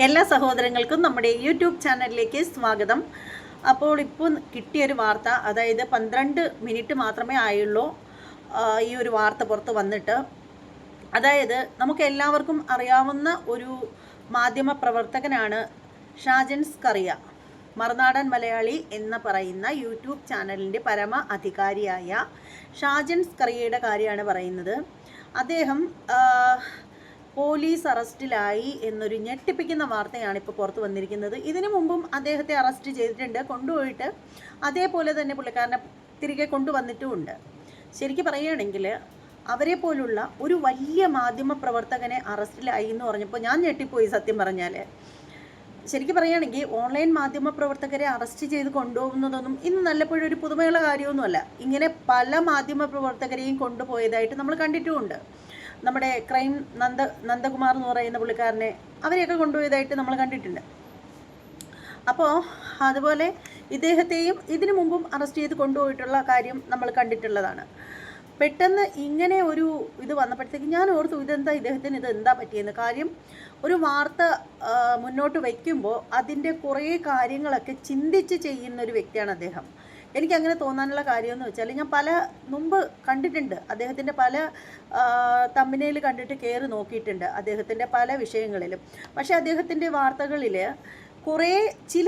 എല്ലാ സഹോദരങ്ങൾക്കും നമ്മുടെ യൂട്യൂബ് ചാനലിലേക്ക് സ്വാഗതം. അപ്പോൾ ഇപ്പോൾ കിട്ടിയൊരു വാർത്ത അതായത് പന്ത്രണ്ട് മിനിറ്റ് മാത്രമേ ആയുള്ളൂ ഈ ഒരു വാർത്ത പുറത്ത് വന്നിട്ട്. അതായത് നമുക്ക് എല്ലാവർക്കും അറിയാവുന്ന ഒരു മാധ്യമ പ്രവർത്തകനാണ് ഷാജൻസ് കറിയ മറുനാടൻ മലയാളി എന്ന് പറയുന്ന യൂട്യൂബ് ചാനലിന്റെ പരമ അധികാരിയായ ഷാജൻസ് കറിയയുടെ കാര്യമാണ് പറയുന്നത്. അദ്ദേഹം പോലീസ് അറസ്റ്റിലായി എന്നൊരു ഞെട്ടിപ്പിക്കുന്ന വാർത്തയാണ് ഇപ്പോൾ പുറത്തു വന്നിരിക്കുന്നത്. ഇതിനു മുമ്പും അദ്ദേഹത്തെ അറസ്റ്റ് ചെയ്തിട്ടുണ്ട്. കൊണ്ടുപോയിട്ട് അതേപോലെ തന്നെ പുള്ളിക്കാരനെ തിരികെ കൊണ്ടുവന്നിട്ടുമുണ്ട്. ശരിക്കും പറയുകയാണെങ്കിൽ അവരെ പോലുള്ള ഒരു വലിയ മാധ്യമ പ്രവർത്തകനെ അറസ്റ്റിലായി എന്ന് പറഞ്ഞപ്പോൾ ഞാൻ ഞെട്ടിപ്പോയി സത്യം പറഞ്ഞാൽ. ശരിക്കും പറയുകയാണെങ്കിൽ ഓൺലൈൻ മാധ്യമ പ്രവർത്തകരെ അറസ്റ്റ് ചെയ്ത് കൊണ്ടുപോകുന്നതൊന്നും ഇന്ന് നല്ലപ്പോഴും ഒരു പുതുമയുള്ള കാര്യമൊന്നുമല്ല. ഇങ്ങനെ പല മാധ്യമ പ്രവർത്തകരെയും കൊണ്ടുപോയതായിട്ട് നമ്മൾ കണ്ടിട്ടുമുണ്ട്. നമ്മുടെ ക്രൈം നന്ദ നന്ദകുമാർ എന്ന് പറയുന്ന പുള്ളിക്കാരനെ അവരെയൊക്കെ കൊണ്ടുപോയതായിട്ട് നമ്മൾ കണ്ടിട്ടുണ്ട്. അപ്പോൾ അതുപോലെ ഇദ്ദേഹത്തെയും ഇതിനു മുമ്പും അറസ്റ്റ് ചെയ്ത് കൊണ്ടുപോയിട്ടുള്ള കാര്യം നമ്മൾ കണ്ടിട്ടുള്ളതാണ്. പെട്ടെന്ന് ഇങ്ങനെ ഒരു ഇത് വന്നപ്പോഴത്തേക്ക് ഞാൻ ഓർത്തു ഇതെന്താ ഇദ്ദേഹത്തിന് ഇത് എന്താ പറ്റിയെന്ന്? കാര്യം ഒരു വാർത്ത മുന്നോട്ട് വയ്ക്കുമ്പോൾ അതിന്റെ കുറേ കാര്യങ്ങളൊക്കെ ചിന്തിച്ച് ചെയ്യുന്ന ഒരു വ്യക്തിയാണ് അദ്ദേഹം. എനിക്ക് അങ്ങനെ തോന്നാനുള്ള കാര്യമെന്ന് വെച്ചാൽ ഞാൻ പല മുമ്പ് കണ്ടിട്ടുണ്ട്. അദ്ദേഹത്തിന്റെ പല തമ്മിനയിൽ കണ്ടിട്ട് കയറി നോക്കിയിട്ടുണ്ട് അദ്ദേഹത്തിന്റെ പല വിഷയങ്ങളിലും. പക്ഷേ അദ്ദേഹത്തിന്റെ വാർത്തകളിൽ കുറേ ചില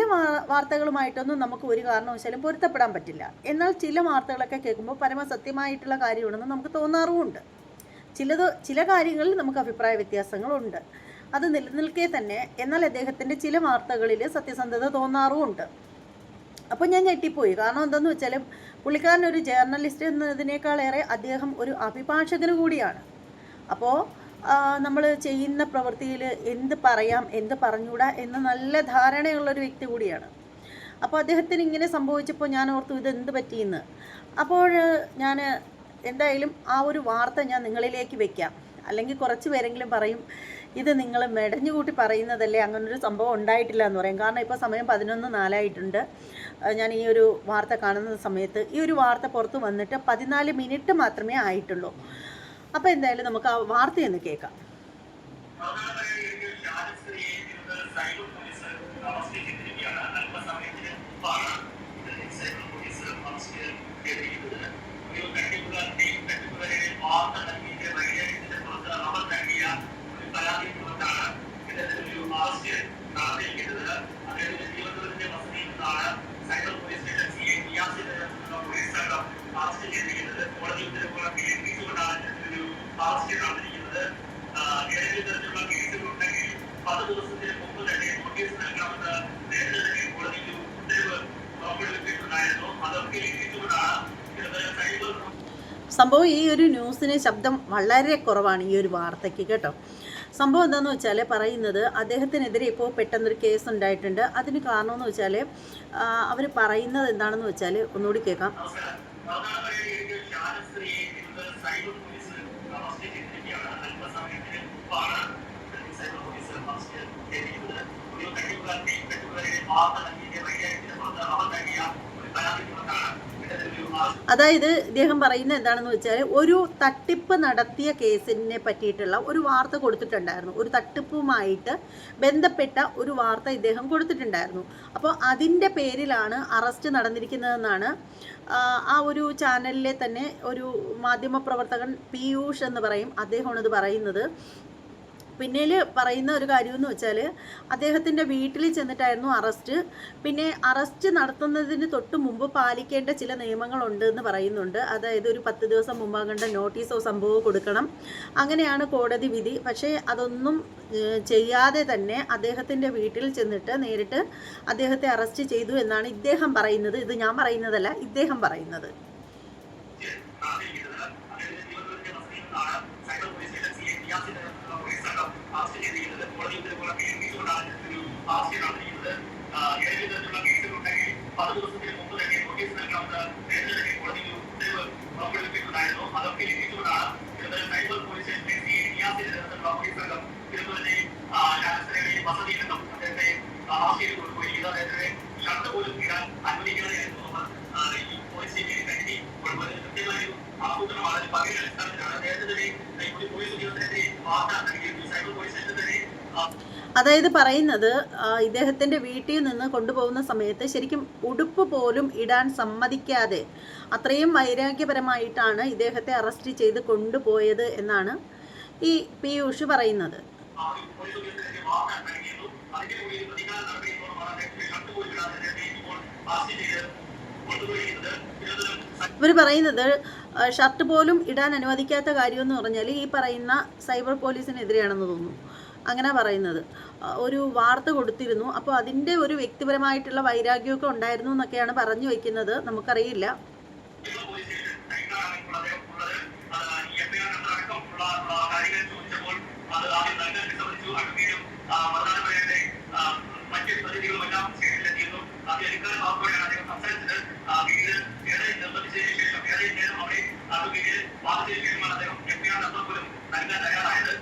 വാർത്തകളുമായിട്ടൊന്നും നമുക്ക് ഒരു കാരണവശാലും പൊരുത്തപ്പെടാൻ പറ്റില്ല. എന്നാൽ ചില വാർത്തകളൊക്കെ കേൾക്കുമ്പോൾ പരമസത്യമായിട്ടുള്ള കാര്യമാണെന്ന് നമുക്ക് തോന്നാറുമുണ്ട്. ചിലത് ചില കാര്യങ്ങളിൽ നമുക്ക് അഭിപ്രായ വ്യത്യാസങ്ങളുണ്ട്. അത് നിലനിൽക്കെ തന്നെ. എന്നാൽ അദ്ദേഹത്തിന്റെ ചില വാർത്തകളിൽ സത്യസന്ധത തോന്നാറുമുണ്ട്. അപ്പോൾ ഞാൻ ഞെട്ടിപ്പോയി. കാരണം എന്താണെന്ന് വെച്ചാൽ പുള്ളിക്കാരൻ ഒരു ജേർണലിസ്റ്റ് എന്നതിനേക്കാളേറെ അദ്ദേഹം ഒരു അഭിഭാഷകന് കൂടിയാണ്. അപ്പോൾ നമ്മൾ ചെയ്യുന്ന പ്രവൃത്തിയിൽ എന്ത് പറയാം എന്ത് പറഞ്ഞൂടാ എന്ന് നല്ല ധാരണയുള്ളൊരു വ്യക്തി കൂടിയാണ്. അപ്പോൾ അദ്ദേഹത്തിന് ഇങ്ങനെ സംഭവിച്ചപ്പോൾ ഞാൻ ഓർത്തു ഇത് എന്ത് പറ്റിയെന്ന്. അപ്പോൾ ഞാൻ എന്തായാലും ആ ഒരു വാർത്ത ഞാൻ നിങ്ങളിലേക്ക് വെക്കാം. അല്ലെങ്കിൽ കുറച്ച് പേരെങ്കിലും പറയും ഇത് നിങ്ങൾ മെടഞ്ഞു കൂട്ടി പറയുന്നതല്ലേ? അങ്ങനൊരു സംഭവം ഉണ്ടായിട്ടില്ല എന്ന് പറയും. കാരണം ഇപ്പോൾ സമയം പതിനൊന്ന് നാലായിട്ടുണ്ട്. ഞാൻ ഈ ഒരു വാർത്ത കാണുന്ന സമയത്ത് ഈ ഒരു വാർത്ത പുറത്ത് വന്നിട്ട് പതിനാല് മിനിറ്റ് മാത്രമേ ആയിട്ടുള്ളൂ. അപ്പോൾ എന്തായാലും നമുക്ക് ആ വാർത്തയൊന്ന് കേൾക്കാം. ഒരു അറസ്റ്റ് നടന്നിരിക്കുന്നത് ഏതെങ്കിലും തരത്തിലുള്ള കേസുകളുണ്ടെങ്കിൽ പത്ത് ദിവസത്തിന് മുമ്പ് തന്നെ നോട്ടീസ് നൽകണമെന്ന് നേരത്തെ തന്നെ കോടതിക്ക് ഉത്തരവ് പുറപ്പെടുവിച്ചിട്ടുണ്ടായിരുന്നു. അതൊക്കെ ലംഘിച്ചുകൊണ്ടാണ് സൈബർ സംഭവം ഈ ഒരു ന്യൂസിന് ശബ്ദം വളരെ കുറവാണ് ഈ ഒരു വാർത്തയ്ക്ക് കേട്ടോ. സംഭവം എന്താണെന്ന് വെച്ചാൽ പറയുന്നത് അദ്ദേഹത്തിനെതിരെ ഇപ്പോൾ പെട്ടെന്നൊരു കേസ് ഉണ്ടായിട്ടുണ്ട്. അതിന് കാരണമെന്ന് വെച്ചാൽ അവർ പറയുന്നത് എന്താണെന്ന് വെച്ചാൽ ഒന്നുകൂടി കേൾക്കാം. അതായത് ഇദ്ദേഹം പറയുന്നത് എന്താണെന്ന് വെച്ചാൽ ഒരു തട്ടിപ്പ് നടത്തിയ കേസിനെ പറ്റിയിട്ടുള്ള ഒരു വാർത്ത കൊടുത്തിട്ടുണ്ടായിരുന്നു. ഒരു തട്ടിപ്പുമായിട്ട് ബന്ധപ്പെട്ട ഒരു വാർത്ത ഇദ്ദേഹം കൊടുത്തിട്ടുണ്ടായിരുന്നു. അപ്പോൾ അതിന്റെ പേരിലാണ് അറസ്റ്റ് നടന്നിരിക്കുന്നതെന്നാണ് ആ, ഒരു ചാനലിലെ തന്നെ ഒരു മാധ്യമപ്രവർത്തകൻ പീയൂഷ് എന്ന് പറയും. അദ്ദേഹമാണ് ഇത് പറയുന്നത്. പിന്നീട് പറയുന്ന ഒരു കാര്യമെന്ന് വെച്ചാൽ അദ്ദേഹത്തിന്റെ വീട്ടിൽ ചെന്നിട്ടായിരുന്നു അറസ്റ്റ്. പിന്നെ അറസ്റ്റ് നടത്തുന്നതിന് തൊട്ട് മുമ്പ് പാലിക്കേണ്ട ചില നിയമങ്ങളുണ്ട് എന്ന് പറയുന്നുണ്ട്. അതായത് ഒരു പത്ത് ദിവസം മുമ്പാകേണ്ട നോട്ടീസോ സംഭവമോ കൊടുക്കണം. അങ്ങനെയാണ് കോടതി വിധി. പക്ഷേ അതൊന്നും ചെയ്യാതെ തന്നെ അദ്ദേഹത്തിന്റെ വീട്ടിൽ ചെന്നിട്ട് നേരിട്ട് അദ്ദേഹത്തെ അറസ്റ്റ് ചെയ്തു എന്നാണ് ഇദ്ദേഹം പറയുന്നത്. ഇത് ഞാൻ പറയുന്നതല്ല ഇദ്ദേഹം പറയുന്നത് നടത്തിയിരിക്കുന്നത് അദ്ദേഹത്തിന്റെ തിരുവനന്തപുരത്തെ വസതിയിൽ നിന്നാണ് cyber police station C A നിയാസിന്റെ നേതൃത്വത്തിലുള്ള പോലീസ് സംഘം അറസ്റ്റ് ചെയ്തിരിക്കുന്നത് കോടതി ഉത്തരവുകളൊക്കെ ലംഘിച്ചുകൊണ്ടാണ് ഇത്തരത്തിലൊരു അറസ്റ്റ് നടന്നിരിക്കുന്നത് ഏതെങ്കിലും തരത്തിലുള്ള കേസുകളുണ്ടെങ്കിൽ പത്ത് ദിവസത്തിന് മുമ്പ് തന്നെ നോട്ടീസ് നൽകണമെന്ന് നേരത്തെ തന്നെ കോടതിക്ക് ഉത്തരവ് പുറപ്പെടുവിച്ചിട്ടുണ്ടായിരുന്നു അതൊക്കെ ലംഘിച്ചുകൊണ്ടാണ് തിരുവനന്തപുരം സൈബർ പോലീസ് സ്റ്റേഷനിലെ സി എ നിയാസിന്റെ നേതൃത്വത്തിലുള്ള പോലീസ് സംഘം തിരുവനന്തപുരത്തെ അദ്ദേഹത്തെ ഷർട്ട് പോലും ഇടാൻ നമ്മൾ ഈ പോലീസ് സ്റ്റേഷനിൽ കരുതി കൊണ്ടുപോയത്. കൃത്യമായൊരു ആസൂത്രണം വളരെ പകരം അടിസ്ഥാനത്തിലാണ് നേരത്തെ തന്നെ ഈ പോലീസ് ഉദ്യോഗസ്ഥരെ വാർത്ത നൽകിയിരുന്നു സൈബർ പോലീസ് സ്റ്റേഷൻ അതായത് പറയുന്നത് ഇദ്ദേഹത്തിന്റെ ഇദ്ദേഹത്തിന്റെ വീട്ടിൽ നിന്ന് കൊണ്ടുപോകുന്ന സമയത്ത് ശരിക്കും ഉടുപ്പ് പോലും ഇടാൻ സമ്മതിക്കാതെ അത്രയും വൈരാഗ്യപരമായിട്ടാണ് ഇദ്ദേഹത്തെ അറസ്റ്റ് ചെയ്ത് കൊണ്ടുപോയത് എന്നാണ് ഈ പീയൂഷ് പറയുന്നത്. അതിന്റെ കൂടി പ്രതികാര ഇപ്പോൾ ചെയ്ത് കൊണ്ടുപോയിരിക്കുന്നത്. ഇവർ പറയുന്നത് ഷർട്ട് പോലും ഇടാൻ അനുവദിക്കാത്ത കാര്യമെന്ന് പറഞ്ഞാൽ ഈ പറയുന്ന സൈബർ പോലീസിനെതിരെയാണെന്ന് തോന്നുന്നു. അങ്ങനെ പറയുന്നത്. ഒരു വാർത്ത കൊടുത്തിരുന്നു. അപ്പോൾ അതിന്റെ ഒരു വ്യക്തിപരമായിട്ടുള്ള വൈരാഗ്യമൊക്കെ ഉണ്ടായിരുന്നു എന്നൊക്കെയാണ് പറഞ്ഞു വയ്ക്കുന്നത് നമുക്കറിയില്ല. അത് ആദ്യം നൽകാൻ അടുപ്പിലും മറ്റ് പ്രതിനിധികളും സ്റ്റേഷനിലെത്തിയിരുന്നു ആദ്യം എടുക്കാൻ മാത്രമാണ് അദ്ദേഹം സംസാരിച്ചത്. പിന്നീട് ഏറെ നിർബന്ധിച്ചതിന് ശേഷം ഏറെ നേരം അവിടെ അടുപ്പിൽ വാദിച്ചതിന് ശേഷമാണ് അദ്ദേഹം എഫ്ഐആർ നമ്പർ പോലും നൽകാൻ തയ്യാറായത്?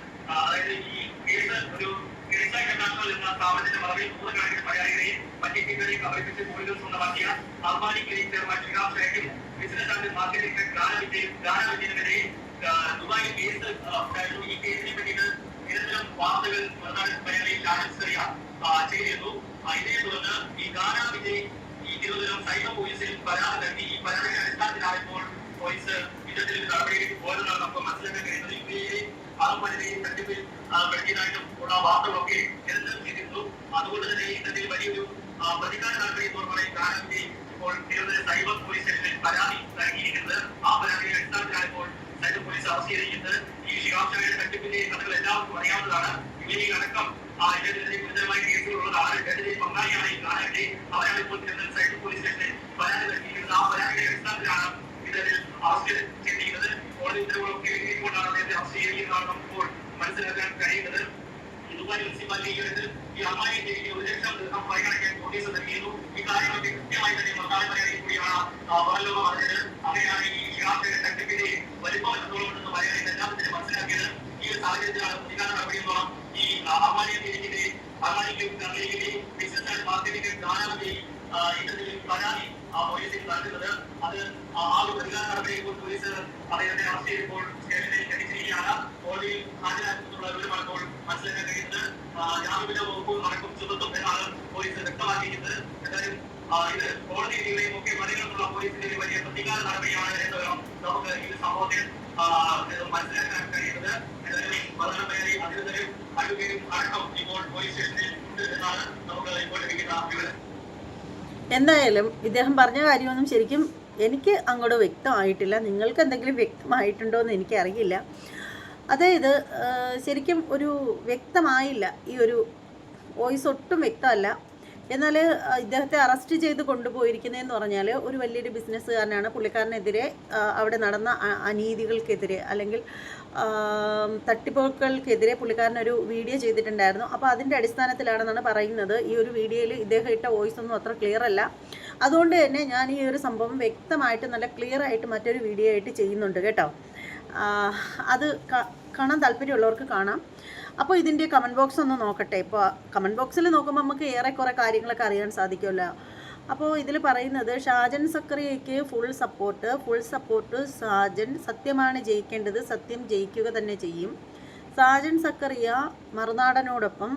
ഒരു കേസായി കണ്ടാൽ എന്ന സ്ഥാപനത്തിന്റെ മറവിൽ നൂറുകണക്കിന് പരാതികളെയും പറ്റിക്കുന്നവരെയും കബളിപ്പിച്ച് കൂടുതൽ സ്വന്തമാക്കിയ പറ്റിയിട്ട് ചെയ്തിരുന്നു അതിനെ തുടർന്ന് ഈ ഗാനാവിദ്യ ഈ തിരുവനന്തപുരം സൈബർ പോലീസിൽ പരാതി നൽകി. ഈ പരാതിയുടെ അടിസ്ഥാനത്തിലായപ്പോൾ പോലീസ് ഇത്തരത്തിൽ നടപടിയിലേക്ക് പോയതെന്നാണ് നമുക്ക് മനസ്സിലാക്കാൻ കഴിയുന്നത്. യു അറുപതിനെയും തട്ടിപ്പിൽ പെടുത്തിയതായിട്ടും ഉള്ള വാർത്തകളൊക്കെ നിരന്തരം അതുകൊണ്ട് തന്നെ ഇത്തരത്തിൽ വലിയൊരു പ്രതികാര നടപടി എന്ന് പറയുന്ന ഗാനവിദ്യ ഇപ്പോൾ തിരുവനന്തപുരം സൈബർ പോലീസ് പരാതി നൽകിയിരിക്കുന്നത്. ആ പരാതിയുടെ അടിസ്ഥാനത്തിലാണ് ഇപ്പോൾ സൈബർ പോലീസ് അറസ്റ്റ് ചെയ്തിരിക്കുന്നത് ഈ ശിവാംശയുടെ തട്ടിപ്പിന്റെ കഥകൾ എല്ലാവർക്കും അറിയാവുന്നതാണ് ഇവയിൽ അടക്കം അറസ്റ്റ് ചെയ്തിരിക്കുന്നത് കോടതി ഉത്തരവുകളൊക്കെ എഴുതിക്കൊണ്ടാണ് അദ്ദേഹത്തെ അറസ്റ്റ് മനസ്സിലാക്കാൻ കഴിയുന്നത് മുനിസിപ്പാലിറ്റിക്ക് ഈ അമ്മായി ഒരു ലക്ഷം ദീർഘം പരിഗണിക്കാൻ നോട്ടീസ് നൽകിയിരുന്നു ഈ കാര്യങ്ങളൊക്കെ കൃത്യമായി തന്നെ മന്ത്രാലയ പരിഗണനയിൽ കൂടിയാണ് പുറലോക പറഞ്ഞത്. അങ്ങനെയാണ് ഈ ഷിഹാബിന്റെ തട്ടിപ്പിന്റെ വലിപ്പം എത്രത്തോളം ഈ ഒരു സാഹചര്യത്തിലാണ് നടപടി ഈ അമ്മാനിയെ ദേവിക്കെതിരെ അമ്മാനിക്കും കർണയിലെ ബിസിനസ് ആൻഡ് മാർക്കറ്റിംഗ് ഗാനാവിന്റെ ഇത്തരത്തിൽ നൽകുന്നത്. അത് ആ ഒരു പ്രതികാര നടപടി ഇപ്പോൾ പോലീസ് അദ്ദേഹത്തെ അറസ്റ്റ് ചെയ്തപ്പോൾ സ്റ്റേഷനിൽ എത്തിച്ചിരിക്കുകയാണ് കോടതിയിൽ ഹാജരാക്കുന്നുള്ള വിവരമാണ് ഇപ്പോൾ മനസ്സിലാക്കാൻ കഴിയുന്നത് ജാമ്യമില്ല അടക്കം ചുമത്തും എന്നാണ് പോലീസ് വ്യക്തമാക്കിയിരിക്കുന്നത്. എന്തായാലും ഇത് കോടതി വിധികളെയും ഒക്കെ മറികടന്നുള്ള പോലീസിന്റെ വലിയ പ്രതികാര നടപടിയാണ് എന്ന് നമുക്ക് ഈ സംഭവത്തിൽ മനസ്സിലാക്കാൻ കഴിയുന്നത്. എന്തായാലും പ്രധാനമന്ത്രി അധികൃതരും അഡ്വക്കേറ്റും അടക്കം ഇപ്പോൾ പോലീസ് സ്റ്റേഷനിൽ ഉണ്ട് എന്നാണ് നമുക്ക് ഇപ്പോൾ ലഭിക്കുന്ന വിവരം. എന്തായാലും ഇദ്ദേഹം പറഞ്ഞ കാര്യമൊന്നും ശരിക്കും എനിക്ക് അങ്ങോട്ട് വ്യക്തമായിട്ടില്ല. നിങ്ങൾക്ക് എന്തെങ്കിലും വ്യക്തമായിട്ടുണ്ടോ എന്ന് എനിക്കറിയില്ല. അതായത് ശരിക്കും ഒരു വ്യക്തമായില്ല. ഈ ഒരു വോയിസ് ഒട്ടും വ്യക്തമല്ല. എന്നാൽ ഇദ്ദേഹത്തെ അറസ്റ്റ് ചെയ്ത് കൊണ്ടുപോയിരിക്കുന്നതെന്ന് പറഞ്ഞാൽ ഒരു വലിയൊരു ബിസിനസ്സുകാരനാണ്. പുള്ളിക്കാരനെതിരെ അവിടെ നടന്ന അനീതികൾക്കെതിരെ അല്ലെങ്കിൽ തട്ടിപ്പുകൾക്കെതിരെ പുള്ളിക്കാരനൊരു വീഡിയോ ചെയ്തിട്ടുണ്ടായിരുന്നു. അപ്പോൾ അതിന്റെ അടിസ്ഥാനത്തിലാണെന്നാണ് പറയുന്നത്. ഈ ഒരു വീഡിയോയിൽ ഇദ്ദേഹം ഇട്ട വോയിസ് ഒന്നും അത്ര ക്ലിയർ അല്ല അതുകൊണ്ട് തന്നെ ഞാൻ ഈ ഒരു സംഭവം വ്യക്തമായിട്ട് നല്ല ക്ലിയർ ആയിട്ട് മറ്റൊരു വീഡിയോ ആയിട്ട് ചെയ്യുന്നുണ്ട്. കേട്ടോ? അത് കാണാൻ താല്പര്യമുള്ളവർക്ക് കാണാം. അപ്പോൾ ഇതിന്റെ കമന്റ് ബോക്സ് ഒന്ന് നോക്കട്ടെ. ഇപ്പോൾ കമന്റ് ബോക്സിൽ നോക്കുമ്പോൾ നമുക്ക് ഏറെക്കുറെ കാര്യങ്ങളൊക്കെ അറിയാൻ സാധിക്കുമല്ലോ. അപ്പോൾ ഇതിൽ പറയുന്നത് Shajan സക്കറിയയ്ക്ക് full support full support Sajan സത്യമാണ് ജയിക്കേണ്ടത് സത്യം ജയിക്കുക തന്നെ ചെയ്യും. സാജൻ സക്കറിയ മറുനാടനോടൊപ്പം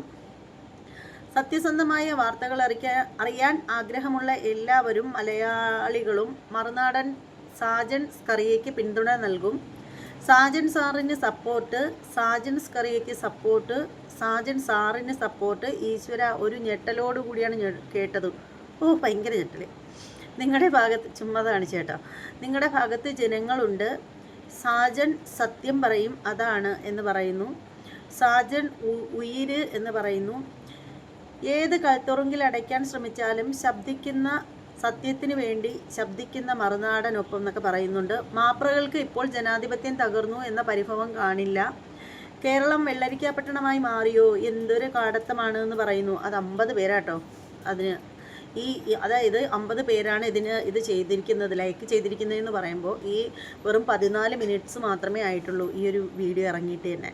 സത്യസന്ധമായ വാർത്തകൾ അറിയിക്കാൻ അറിയാൻ ആഗ്രഹമുള്ള എല്ലാവരും മലയാളികളും മറുനാടൻ സാജൻ സ്കറിയയ്ക്ക് പിന്തുണ നൽകും. സാജൻ സാറിന് സപ്പോർട്ട് സാജൻ സ്കറിയയ്ക്ക് സപ്പോർട്ട് സാജൻ സാറിന് സപ്പോർട്ട് ഈശ്വര ഒരു ഞെട്ടലോട് കൂടിയാണ് കേട്ടത്. ഓ ഭയങ്കര ഞെട്ടൽ നിങ്ങളുടെ ഭാഗത്ത് ചുമ്മാതാണ് ചേട്ടാ. നിങ്ങളുടെ ഭാഗത്ത് ജനങ്ങളുണ്ട്. സാജൻ സത്യം പറയും അതാണ് എന്ന് പറയുന്നു. സാജൻ ഉയിര് എന്ന് പറയുന്നു. ഏത് കൽത്തുറുങ്കിൽ അടയ്ക്കാൻ ശ്രമിച്ചാലും ശബ്ദിക്കുന്ന സത്യത്തിന് വേണ്ടി ശബ്ദിക്കുന്ന മറുനാടനൊപ്പം എന്നൊക്കെ പറയുന്നുണ്ട്. മാപ്രകൾക്ക് ഇപ്പോൾ ജനാധിപത്യം തകർന്നു എന്ന പരിഭവം കാണില്ല. കേരളം വെള്ളരിക്കാപട്ടണമായി മാറിയോ? എന്തൊരു കാടത്തമാണ് എന്ന് പറയുന്നു. അത് അമ്പത് പേരാട്ടോ. അതിന് ഈ അതായത് അമ്പത് പേരാണ് ഇതിന് ഇത് ചെയ്തിരിക്കുന്നത് ലൈക്ക് ചെയ്തിരിക്കുന്നതെന്ന് പറയുമ്പോൾ ഈ വെറും പതിനാല് മിനിറ്റ്സ് മാത്രമേ ആയിട്ടുള്ളൂ ഈ ഒരു വീഡിയോ ഇറങ്ങിയിട്ട് തന്നെ.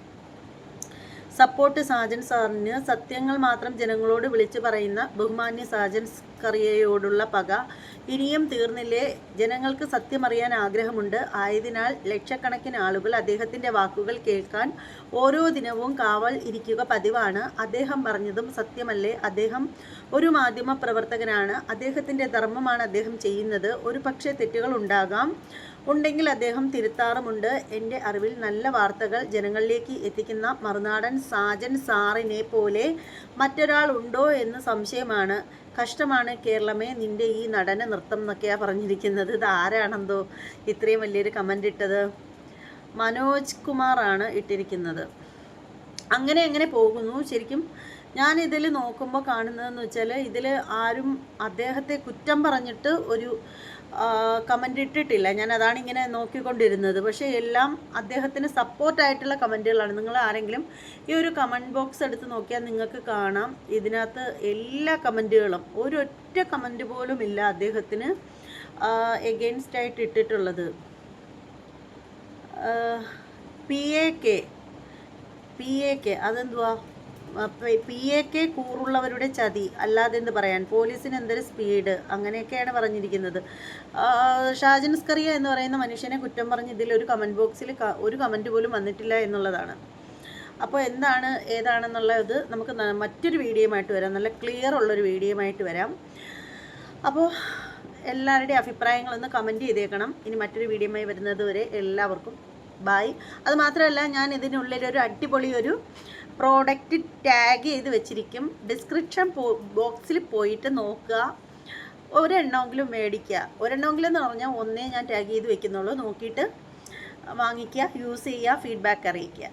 സപ്പോർട്ട് സാജൻ സാറിന് സത്യങ്ങൾ മാത്രം ജനങ്ങളോട് വിളിച്ചു പറയുന്ന ബഹുമാന്യ സാജൻ കറിയയോടുള്ള പക. ഇനിയും തീർന്നില്ലേ? ജനങ്ങൾക്ക് സത്യമറിയാൻ ആഗ്രഹമുണ്ട്. ആയതിനാൽ ലക്ഷക്കണക്കിന് ആളുകൾ അദ്ദേഹത്തിന്റെ വാക്കുകൾ കേൾക്കാൻ ഓരോ ദിനവും കാവൽ ഇരിക്കുക പതിവാണ്. അദ്ദേഹം പറഞ്ഞതും സത്യമല്ലേ? അദ്ദേഹം ഒരു മാധ്യമ പ്രവർത്തകനാണ് അദ്ദേഹത്തിന്റെ ധർമ്മമാണ് അദ്ദേഹം ചെയ്യുന്നത്. ഒരു പക്ഷേ തെറ്റുകൾ ഉണ്ടാകാം. ഉണ്ടെങ്കിൽ അദ്ദേഹം തിരുത്താറുമുണ്ട്. എന്റെ അറിവിൽ നല്ല വാർത്തകൾ ജനങ്ങളിലേക്ക് എത്തിക്കുന്ന മറുനാടൻ സാജൻ സാറിനെ പോലെ മറ്റൊരാൾ ഉണ്ടോ എന്ന് സംശയമാണ്. കഷ്ടമാണ് കേരളമേ നിന്റെ ഈ നടന നൃത്തം എന്നൊക്കെയാണ് പറഞ്ഞിരിക്കുന്നത്. ഇത് ആരാണെന്തോ ഇത്രയും വലിയൊരു കമന്റ് ഇട്ടത്. മനോജ് കുമാറാണ് ഇട്ടിരിക്കുന്നത്. അങ്ങനെ അങ്ങനെ പോകുന്നു? ശരിക്കും ഞാൻ ഇതിൽ നോക്കുമ്പോൾ കാണുന്നതെന്ന് വെച്ചാൽ ഇതിൽ ആരും അദ്ദേഹത്തെ കുറ്റം പറഞ്ഞിട്ട് ഒരു കമന്റ് ഇട്ടിട്ടില്ല. ഞാൻ അതാണ് ഇങ്ങനെ നോക്കിക്കൊണ്ടിരുന്നത്. പക്ഷേ എല്ലാം അദ്ദേഹത്തിന് സപ്പോർട്ടായിട്ടുള്ള കമന്റുകളാണ് നിങ്ങൾ ആരെങ്കിലും ഈ ഒരു കമന്റ് ബോക്സ് എടുത്ത് നോക്കിയാൽ നിങ്ങൾക്ക് കാണാം. ഇതിനകത്ത് എല്ലാ കമന്റുകളും ഒരൊറ്റ കമന്റ് പോലും ഇല്ല അദ്ദേഹത്തിന് എഗെയിൻസ്റ്റ് ആയിട്ട് ഇട്ടിട്ടുള്ളത്. P A K P A K അതെന്തുവാ? പി എ കെ കൂറുള്ളവരുടെ ചതി അല്ലാതെ എന്ത് പറയാൻ? പോലീസിന് എന്തൊരു സ്പീഡ് അങ്ങനെയൊക്കെയാണ് പറഞ്ഞിരിക്കുന്നത്. ഷാജൻ സ്കറിയ എന്ന് പറയുന്ന മനുഷ്യനെ കുറ്റം പറഞ്ഞ് ഇതിൽ ഒരു കമന്റ് ബോക്സിൽ ഒരു കമന്റ് പോലും വന്നിട്ടില്ല എന്നുള്ളതാണ്. അപ്പോൾ എന്താണ് ഏതാണെന്നുള്ളത് നമുക്ക് മറ്റൊരു വീഡിയോയുമായിട്ട് വരാം. നല്ല ക്ലിയർ ഉള്ളൊരു വീഡിയോയുമായിട്ട് വരാം. അപ്പോൾ എല്ലാവരുടെയും അഭിപ്രായങ്ങളൊന്ന് കമന്റ് ചെയ്തേക്കണം. ഇനി മറ്റൊരു വീഡിയോയുമായി വരുന്നത് വരെ എല്ലാവർക്കും ബായ് അതുമാത്രമല്ല ഞാൻ ഇതിനുള്ളിൽ ഒരു അടിപൊളി ഒരു പ്രോഡക്റ്റ് ടാഗ് ചെയ്ത് വെച്ചിരിക്കും. ഡിസ്ക്രിപ്ഷൻ ബോക്സിൽ പോയിട്ട് നോക്കുക. ഒരെണ്ണമെങ്കിലും മേടിക്കുക. ഒരെണ്ണമെങ്കിലും എന്ന് പറഞ്ഞാൽ ഒന്നേ ഞാൻ ടാഗ് ചെയ്ത് വെക്കുന്നുള്ളൂ. നോക്കിയിട്ട് വാങ്ങിക്കുക യൂസ് ചെയ്യുക ഫീഡ്ബാക്ക് അറിയിക്കുക.